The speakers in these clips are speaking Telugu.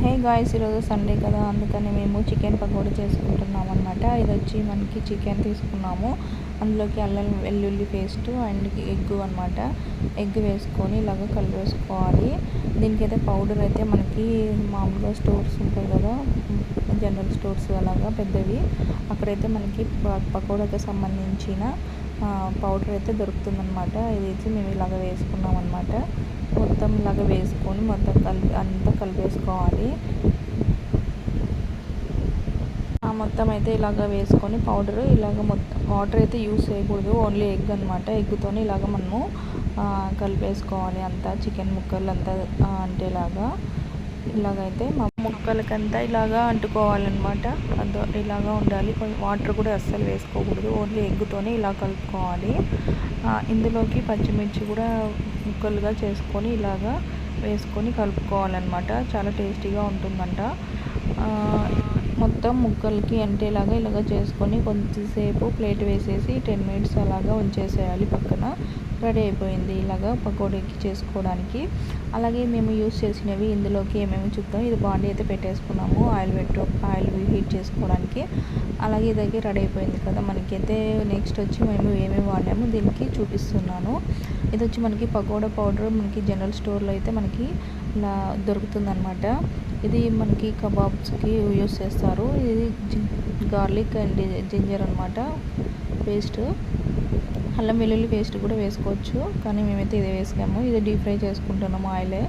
హే గాయస్ ఈరోజు సండే కదా అందుకని మేము చికెన్ పకోడీ చేసుకుంటున్నాం అనమాట ఇది వచ్చి మనకి చికెన్ తీసుకున్నాము. అందులోకి అల్లం వెల్లుల్లి పేస్ట్ అండ్ ఎగ్ అనమాట ఎగ్ వేసుకొని ఇలాగ కలిపేసుకోవాలి. దీనికైతే పౌడర్ అయితే మనకి మామూలుగా స్టోర్స్ ఉంటాయి కదా జనరల్ స్టోర్స్ అలాగా పెద్దవి. అక్కడైతే మనకి పకోడాకి సంబంధించిన పౌడర్ అయితే దొరుకుతుందన్నమాట. ఇది మేము ఇలాగ వేసుకున్నాం అనమాట మొత్తం ఇలాగ వేసుకొని మొత్తం కలిపి అంతా కలిపేసుకోవాలి. మొత్తం అయితే ఇలాగ వేసుకొని పౌడరు ఇలాగ మొత్తం వాటర్ అయితే యూస్ చేయకూడదు. ఓన్లీ ఎగ్ అనమాట ఎగ్తో ఇలాగ మనము కలిపేసుకోవాలి అంతా. చికెన్ ముక్కలు అంతా అంటేలాగా. ఇలాగైతే మా ముక్కలకంతా ఇలాగా అంటుకోవాలన్నమాట. అదో ఇలాగా ఉండాలి. కొంచెం వాటర్ కూడా అస్సలు వేసుకోకూడదు. ఓన్లీ ఎగ్గుతోనే ఇలా కలుపుకోవాలి. ఇందులోకి పచ్చిమిర్చి కూడా ముక్కలుగా చేసుకొని ఇలాగా వేసుకొని కలుపుకోవాలన్నమాట. చాలా టేస్టీగా ఉంటుందంట. మొత్తం ముక్కలకి అంటేలాగా ఇలాగ చేసుకొని కొంచెంసేపు ప్లేట్ వేసేసి టెన్ మినిట్స్ అలాగా ఉంచేసేయాలి పక్కన. రెడీ అయిపోయింది ఇలాగా పకోడీకి చేసుకోవడానికి. అలాగే మేము యూస్ చేసినవి ఇందులోకి ఏమేమి చూద్దాం. ఇది బాండీ అయితే పెట్టేసుకున్నాము ఆయిల్ పెట్టు ఆయిల్ హీట్ చేసుకోవడానికి. అలాగే ఇదైతే రెడీ అయిపోయింది కదా మనకైతే నెక్స్ట్ వచ్చి మేము ఏమేమి వాడాము దీనికి చూపిస్తున్నాను. ఇది వచ్చి మనకి పకోడా పౌడర్ మనకి జనరల్ స్టోర్లో అయితే మనకి ఇలా దొరుకుతుందనమాట ఇది మనకి కబాబ్స్కి యూస్ చేస్తారు. ఇది గార్లిక్ అండ్ జింజర్ అనమాట పేస్ట్ అల్లం వెల్లుల్లి పేస్ట్ కూడా వేసుకోవచ్చు కానీ మేమైతే ఇదే వేసాము ఇది డీప్ ఫ్రై చేసుకుంటున్నాము ఆయిలే.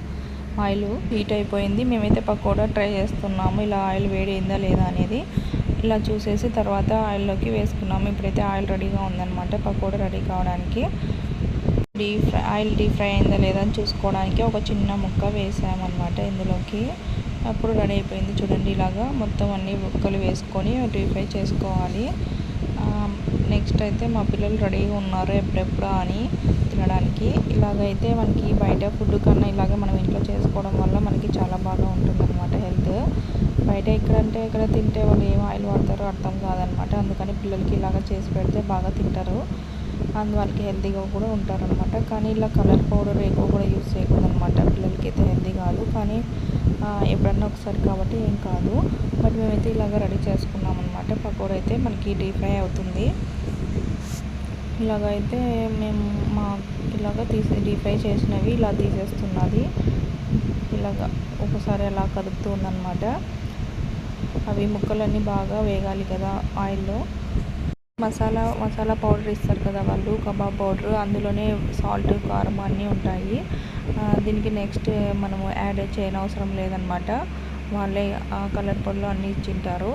ఆయిల్ హీట్ అయిపోయింది. మేమైతే పకోడా ట్రై చేస్తున్నాము. ఇలా ఆయిల్ వేడి అయిందా లేదా అనేది ఇలా చూసేసి తర్వాత ఆయిల్లోకి వేసుకున్నాము. ఇప్పుడైతే ఆయిల్ రెడీగా ఉందన్నమాట పకోడా రెడీ కావడానికి. Deep fry oil deep fry అయిందా లేదా అని చూసుకోవడానికి ఒక చిన్న ముక్క వేసామన్నమాట ఇందులోకి. అప్పుడు రెడీ అయిపోయింది. చూడండి ఇలాగా మొత్తం అన్ని ముక్కలు వేసుకొని డీప్ ఫ్రై చేసుకోవాలి. నెక్స్ట్ అయితే మా పిల్లలు రెడీగా ఉన్నారు ఎప్పుడెప్పుడు అని తినడానికి. ఇలాగైతే మనకి బయట ఫుడ్ కన్నా ఇలాగే మనం ఇంట్లో చేసుకోవడం వల్ల మనకి చాలా బాగా ఉంటుంది అనమాట హెల్త్. బయట ఎక్కడంటే ఇక్కడ తింటే వాళ్ళు ఏం ఆయిల్ వాడతారో అర్థం కాదనమాట అందుకని పిల్లలకి ఇలాగ చేసి పెడితే బాగా తింటారు. అందువల్లకి హెల్తీగా కూడా ఉంటారనమాట కానీ ఇలా కలర్ పౌడర్ ఎక్కువ కూడా యూస్ చేయకూడదు అనమాట పిల్లలకి అయితే హెల్తీ కాదు. కానీ ఎప్పుడన్నా ఒకసారి కాబట్టి ఏం కాదు. బట్ మేమైతే ఇలాగ రెడీ చేసుకున్నాం అనమాట పకోడా అయితే మనకి డీప్ ఫ్రై అవుతుంది. ఇలాగైతే మేము మా ఇలాగ తీసి డీప్ ఫ్రై చేసినవి ఇలా తీసేస్తున్నది. ఇలాగ ఒకసారి అలా కదుపుతూ ఉందన్నమాట అవి ముక్కలన్నీ బాగా వేగాలి కదా ఆయిల్లో. మసాలా మసాలా పౌడర్ ఇస్తారు కదా వాళ్ళు కబాబ్ పౌడర్. అందులోనే సాల్ట్ కారం అన్నీ ఉంటాయి. దీనికి నెక్స్ట్ మనము యాడ్ చేయనవసరం లేదనమాట వాళ్ళే ఆ కలర్ పొడిలో అన్నీ ఇచ్చింటారు.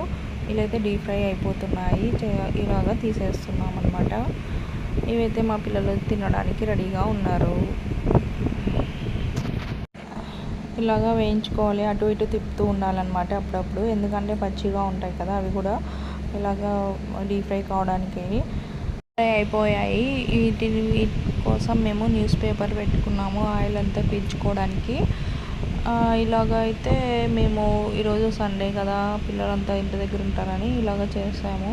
ఇవైతే డీప్ ఫ్రై అయిపోతున్నాయి. ఇలాగా తీసేస్తున్నాం అనమాట ఇవైతే మా పిల్లలు తినడానికి రెడీగా ఉన్నారు. ఇలాగా వేయించుకోవాలి. అటు ఇటు తిప్పుతూ ఉండాలన్నమాట అప్పుడప్పుడు. ఎందుకంటే పచ్చిగా ఉంటాయి కదా అవి కూడా ఇలాగా డీప్ ఫ్రై కావడానికి. ఫ్రై అయిపోయాయి. వీటి కోసం మేము న్యూస్ పేపర్ పెట్టుకున్నాము. ఆయిల్ అంతా పీల్చుకోవడానికి. ఇలాగ అయితే మేము ఈరోజు సండే కదా పిల్లలంతా ఇంటి దగ్గర ఉంటారని ఇలాగ చేసాము.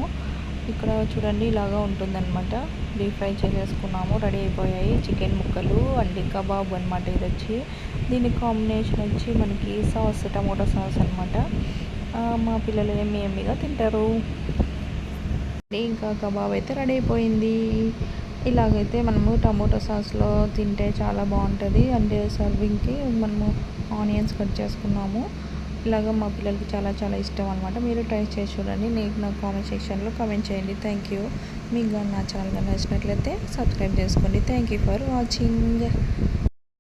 ఇక్కడ చూడండి ఇలాగా ఉంటుందన్నమాట. డీప్ ఫ్రై చేసేసుకున్నాము రెడీ అయిపోయాయి. చికెన్ ముక్కలు అండ్ కబాబ్ అనమాట ఇది వచ్చి. దీని కాంబినేషన్ వచ్చి మనకి సాస్ టమోటా సాస్ అనమాట మా పిల్లలు ఏమి ఏమిగా తింటారు. ఇంకా కబాబ్ అయితే రెడీ అయిపోయింది. ఇలాగైతే మనము టమోటా సాస్లో తింటే చాలా బాగుంటుంది. అంటే సర్వింగ్కి మనము ఆనియన్స్ కట్ చేసుకున్నాము. ఇలాగ మా పిల్లలకి చాలా చాలా ఇష్టం అనమాట మీరు ట్రై చేసి చూడండి. నేను నా కామెంట్ సెక్షన్లో కామెంట్ చేయండి. Thank you. మీకు నా ఛానల్ నచ్చినట్లయితే సబ్స్క్రైబ్ చేసుకోండి. Thank you for watching.